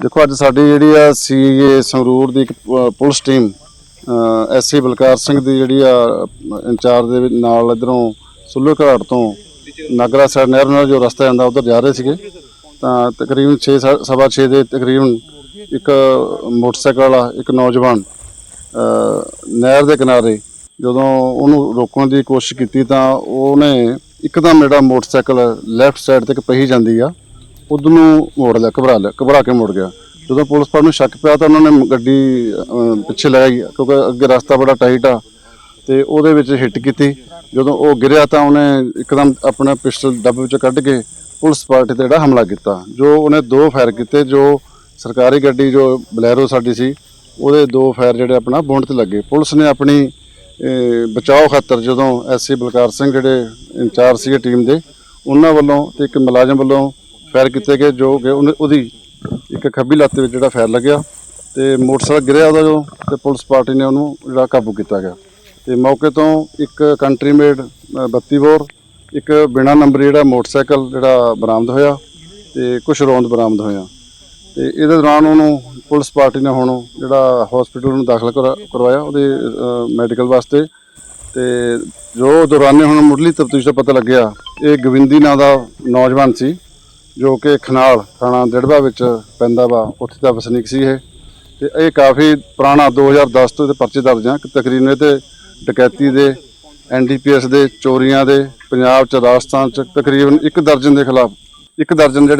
ਦੇਖੋ, ਅੱਜ ਸਾਡੀ ਜਿਹੜੀ ਆ ਸੀਏ ਸੰਗਰੂਰ ਦੀ ਇੱਕ police team SI Balkar Singh ਦੀ ਜਿਹੜੀ ਆ, ਇੰਚਾਰਜ ਦੇ ਨਾਲ ਇਧਰੋਂ ਸੁੱਲੂ ਘਾਟ ਤੋਂ ਨਾਗਰਾ ਸਾਈਡ, ਨਹਿਰ ਨਾਲ ਜੋ ਰਸਤਾ ਜਾਂਦਾ, ਉਧਰ ਜਾ ਰਹੇ ਸੀਗੇ। ਤਾਂ ਤਕਰੀਬਨ 6 ਸਵਾ 6 ਦੇ ਤਕਰੀਬਨ ਇੱਕ ਮੋਟਰਸਾਈਕਲ ਵਾਲਾ, ਇੱਕ ਨੌਜਵਾਨ ਨਹਿਰ ਦੇ ਕਿਨਾਰੇ ਜਦੋਂ ਉਹਨੂੰ ਰੋਕਣ ਦੀ ਕੋਸ਼ਿਸ਼ ਕੀਤੀ ਤਾਂ ਉਹਨੇ ਇੱਕਦਮ ਜਿਹੜਾ ਮੋਟਰਸਾਈਕਲ ਲੈਫਟ ਸਾਈਡ ਤੇ ਪਹੀ ਜਾਂਦੀ ਆ। ਉਧਰ ਨੂੰ ਮੋੜ ਲਿਆ ਘਬਰਾ ਲਿਆ ਘਬਰਾ ਕੇ ਮੁੜ ਗਿਆ। ਜਦੋਂ ਪੁਲਿਸ ਪਰ ਨੂੰ ਸ਼ੱਕ ਪਿਆ ਤਾਂ ਉਹਨਾਂ ਨੇ ਗੱਡੀ ਅਹ, ਪਿੱਛੇ ਲਗਾਈ ਕਿਉਂਕਿ ਅੱਗੇ ਰਸਤਾ ਬੜਾ ਟਾਈਟ ਆ ਤੇ ਉਹਦੇ ਵਿੱਚ ਹਿੱਟ ਕੀਤੀ। ਜਦੋਂ ਉਹ ਗਿਰਿਆ ਤਾਂ ਉਹਨੇ ਇੱਕਦਮ ਆਪਣਾ ਪਿਸਟਲ ਡੱਬ ਵਿੱਚੋਂ ਕੱਢ ਕੇ ਪੁਲਿਸ ਪਾਰਟੀ ਤੇ ਜਿਹੜਾ ਹਮਲਾ ਕੀਤਾ ਜੋ ਉਹਨੇ ਦੋ ਫਾਇਰ ਕੀਤੇ ਜੋ ਸਰਕਾਰੀ ਗੱਡੀ ਜੋ ਬਲੈਰੋ ਸਾਡੀ ਸੀ ਉਹਦੇ ਦੋ ਫਾਇਰ ਜਿਹੜੇ ਆਪਣਾ ਬੁੰਡ ਤੇ ਲੱਗੇ। ਪੁਲਿਸ ਨੇ ਆਪਣੀ ਅਹ, ਬਚਾਓ ਖਾਤਰ ਜਦੋਂ ਐਸਸੀ ਬਲਕਾਰ ਸਿੰਘ ਜਿਹੜੇ ਇੰਚਾਰਜ ਸੀਗੇ ਟੀਮ ਦੇ ਉਹਨਾਂ ਵੱਲੋਂ ਤੇ ਇੱਕ ਮੁਲਾਜ਼ਮ ਵੱਲੋਂ ਫਾਇਰ ਕੀਤੇ ਗਏ, ਜੋ ਕਿ ਉਹਨੇ- ਉਹਦੀ ਇੱਕ ਖੱਬੀ ਲੱਤ ਦੇ ਵਿੱਚ ਜਿਹੜਾ ਫਾਇਰ ਲੱਗਿਆ ਤੇ ਮੋਟਰਸਾਈਕਲ ਗਿਰਿਆ ਉਹਦਾ ਜੋ, ਤੇ ਪੁਲਿਸ ਪਾਰਟੀ ਨੇ ਉਹਨੂੰ ਜਿਹੜਾ ਕਾਬੂ ਕੀਤਾ ਗਿਆ। ਤੇ ਮੌਕੇ ਤੋਂ ਇੱਕ ਕੰਟਰੀ ਮੇਡ 32 ਬੋਰ, ਇੱਕ ਬਿਨਾ ਨੰਬਰ ਜਿਹੜਾ ਮੋਟਰਸਾਈਕਲ ਜਿਹੜਾ ਬਰਾਮਦ ਹੋਇਆ ਤੇ ਕੁਝ ਰੌਂਦ ਬਰਾਮਦ ਹੋਇਆ। ਤੇ ਇਹਦੇ ਦੌਰਾਨ ਉਹਨੂੰ ਪੁਲਿਸ ਪਾਰਟੀ ਨੇ ਹੁਣ ਜਿਹੜਾ ਹਸਪੀਟਲ ਨੂੰ ਦਾਖਲ ਕਰਾ- ਕਰਵਾਇਆ ਉਹਦੇ ਮੈਡੀਕਲ ਵਾਸਤੇ। ਤੇ ਜੋ ਦੌਰਾਨੇ ਹੁਣ ਮੁੱਢਲੀ ਤਫਤੀਸ਼ ਦਾ ਪਤਾ ਲੱਗਿਆ, ਇਹ ਗਵਿੰਦੀ ਨਾਂ ਦਾ ਨੌਜਵਾਨ ਸੀ। ਜੋ ਕਿ ਖਨਾਲ ਥਾਣਾ ਦਿੜਬਾ ਵਿੱਚ ਪੈਂਦਾ ਵਾ, ਉੱਥੇ ਦਾ ਵਸਨੀਕ ਸੀ ਇਹ। ਤੇ ਇਹ ਕਾਫੀ ਪੁਰਾਣਾ 2010 ਤੋਂ ਇਹਦੇ ਪਰਚੇ ਦਰਜ ਆ। ਤਕਰੀਬਨ ਇਹ ਤੇ ਡਕੈਤੀ ਦੇ ਐਨਡੀਪੀਐਸ ਦੇ, ਚੋਰੀਆਂ ਦੇ, ਪੰਜਾਬ ਚ ਰਾਜਸਥਾਨ ਚ ਤਕਰੀਬਨ ਇੱਕ ਦਰਜਨ ਦੇ ਖਿਲਾਫ, ਇੱਕ ਦਰਜਨ ਜਿਹੜੇ